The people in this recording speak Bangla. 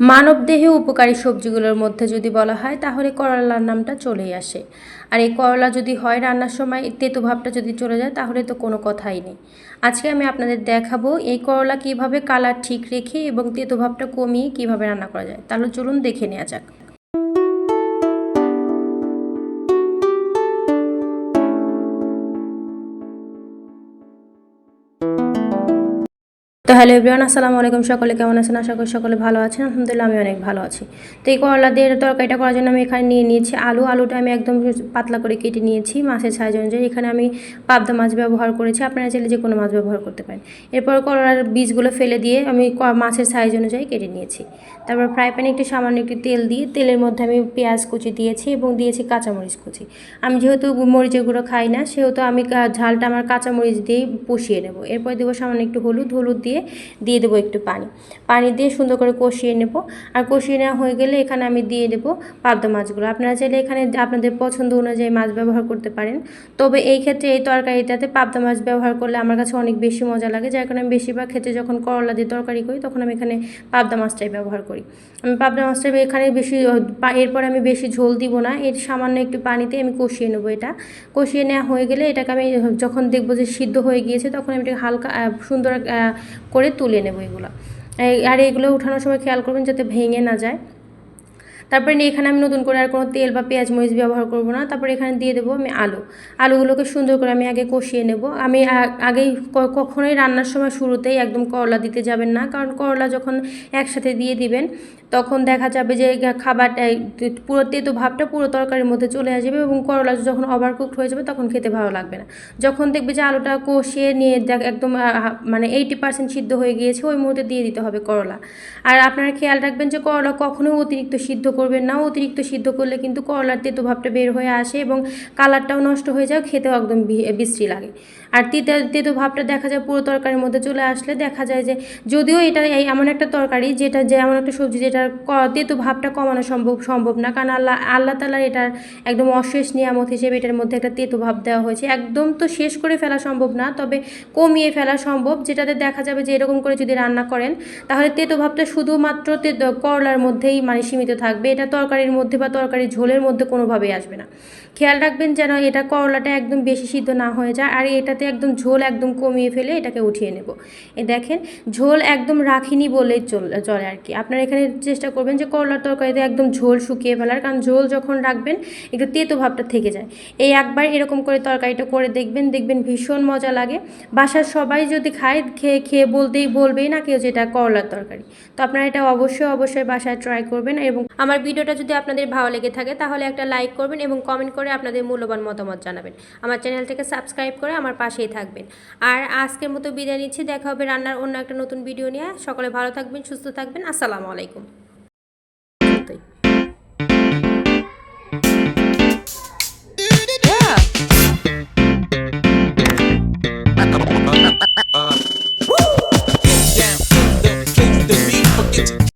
মানবদেহে উপকারী সবজিগুলোর মধ্যে যদি বলা হয়, তাহলে করলার নামটা চলেই আসে। আর এই করলা যদি হয় রান্নার সময় তেতো ভাবটা যদি চলে যায়, তাহলে তো কোনো কথাই নেই। আজকে আমি আপনাদের দেখাবো এই করলা কীভাবে কালার ঠিক রেখে এবং তেতো ভাবটা কমিয়ে কীভাবে রান্না করা যায়। তাহলে চলুন দেখে নেওয়া যাক। তো হ্যালো এভরিওয়ান, আসসালামু আলাইকুম। সকলে কেমন আছেন? আশা করি সকলে ভালো আছেন। আলহামদুলিল্লাহ আমি অনেক ভালো আছি। তো এই করলা দিয়ে তরকারিটা করার জন্য আমি এখানে নিয়ে নিয়েছি আলু। আলুটা আমি একদম পাতলা করে কেটে নিয়েছি মাছের সাইজ অনুযায়ী। এখানে আমি পাবদা মাছ ব্যবহার করেছি। আপনারা চাইলে যে কোনো মাছ ব্যবহার করতে পারেন। এরপর করলার বীজগুলো ফেলে দিয়ে আমি মাছের সাইজ অনুযায়ী কেটে নিয়েছি। তারপর ফ্রাই প্যানে একটু সামান্য একটু তেল দিয়ে, তেলের মধ্যে আমি পেঁয়াজ কুচি দিয়েছি এবং দিয়েছি কাঁচামরিচ কুচি। আমি যেহেতু মরিচের গুঁড়ো খাই না, সেহেতু আমি ঝালটা আমার কাঁচামরিচ দিয়েই পুষিয়ে নেব। এরপর দেবো সামান্য একটু হলুদ। হলুদ দিয়ে দিয়ে দিয়ে দেবো একটু পানি। পানি দিয়ে সুন্দর করে কষিয়ে নেব। আর কষিয়ে নেওয়া হয়ে গেলে এখানে আমি দিয়ে দেবো পাবদা মাছগুলো। আপনারা চাইলে এখানে আপনাদের পছন্দ অনুযায়ী মাছ ব্যবহার করতে পারেন। তবে এই ক্ষেত্রে এই তরকারিটাতে পাবদা মাছ ব্যবহার করলে আমার কাছে অনেক বেশি মজা লাগে। যার কারণে আমি বেশিরভাগ ক্ষেত্রে যখন করলা দিয়ে তরকারি করি, তখন আমি এখানে পাবদা মাছটাই ব্যবহার করি। আমি পাবদা মাছটা এখানে বেশি, এরপর আমি বেশি ঝোল দিব না। এর সামান্য একটু পানিতে আমি কষিয়ে নেব এটা। কষিয়ে নেওয়া হয়ে গেলে এটাকে আমি যখন দেখব যে সিদ্ধ হয়ে গিয়েছে, তখন আমি এটাকে হালকা সুন্দর করে তুলে নেব এগুলো। আর এগুলো উঠানোর সময় খেয়াল করবেন যাতে ভেঙে না যায়। তারপরে এখানে আমি নতুন করে আর কোনো তেল বা পেঁয়াজ, মরিচ ব্যবহার করব না। তারপরে এখানে দিয়ে দেবো আমি আলু। আলুগুলোকে সুন্দর করে আমি আগে কষিয়ে নেব। আমি আগেই কখনোই রান্নার সময় শুরুতেই একদম করলা দিতে যাবেন না। কারণ করলা যখন একসাথে দিয়ে দিবেন, তখন দেখা যাবে যে খাবারটা এই পুরো তেতো ভাবটা পুরো তরকারির মধ্যে চলে আসবে এবং করলা যখন ওভার কুকড হয়ে যাবে তখন খেতে ভালো লাগবে না। যখন দেখবে যে আলুটা কষিয়ে নিয়ে দেখ, একদম মানে এইটি পার্সেন্ট সিদ্ধ হয়ে গিয়েছে, ওই মুহূর্তে দিয়ে দিতে হবে করলা। আর আপনারা খেয়াল রাখবেন যে করলা কখনোই অতিরিক্ত সিদ্ধ করবেন না, অতিরিক্ত সিদ্ধ করলে কিন্তু করলার তেতো ভাবটা বের হয়ে আসে এবং কালারটাও নষ্ট হয়ে যায়, খেতেও একদম বিশ্রী লাগে। আর তিতা তেতো ভাবটা দেখা যায় পুরো তরকারির মধ্যে চলে আসলে দেখা যায় যে যদিও এটা এমন একটা তরকারি যেটা যে এমন একটা সবজি যেটার তেতো ভাবটা কমানো সম্ভব সম্ভব না। কারণ আল্লাহ আল্লাহ তালা এটার একদম অশেষ নিয়ামত হিসেবে এটার মধ্যে একটা তেতো ভাব দেওয়া হয়েছে। একদম তো শেষ করে ফেলা সম্ভব না, তবে কমিয়ে ফেলা সম্ভব। যেটাতে দেখা যাবে যে এরকম করে যদি রান্না করেন, তাহলে তেতো ভাবটা শুধুমাত্র করলার মধ্যেই মানে সীমিত থাকবে। এটা তরকারির মধ্যে বা তরকারির ঝোলের মধ্যে কোনোভাবেই আসবে না। খেয়াল রাখবেন যেন এটা করলাটা একদম বেশি সিদ্ধ না হয়ে যায় আর এটাতে একদম ঝোল একদম কমিয়ে ফেলে এটাকে উঠিয়ে নেব। এ দেখেন, ঝোল একদম রাখিনি বলেই চল- আর কি। আপনারা এখানে চেষ্টা করবেন যে করলার তরকারিতে একদম ঝোল শুকিয়ে ফেলার, কারণ ঝোল যখন রাখবেন একটু তেতো ভাবটা থেকে যায়। এই একবার এরকম করে তরকারিটা করে দেখবেন দেখবেন ভীষণ মজা লাগে। বাসার সবাই যদি খায়, খেয়ে খেয়ে বলতেই বলবেই না কেউ যেটা করলার তরকারি। তো আপনারা এটা অবশ্যই অবশ্যই বাসায় ট্রাই করবেন এবং আমার ভিডিওটা যদি আপনাদের ভালো লেগে থাকে, তাহলে একটা লাইক করবেন এবং কমেন্ট করে আপনাদের মূল্যবান মতামত জানাবেন। আমার চ্যানেলটাকে সাবস্ক্রাইব করে আমার পাশেই থাকবেন। আর আজকের মতো বিদায় নিচ্ছি, দেখা হবে রান্নার অন্য একটা নতুন ভিডিও নিয়ে। সকলে ভালো থাকবেন, সুস্থ থাকবেন। আসসালামু আলাইকুম।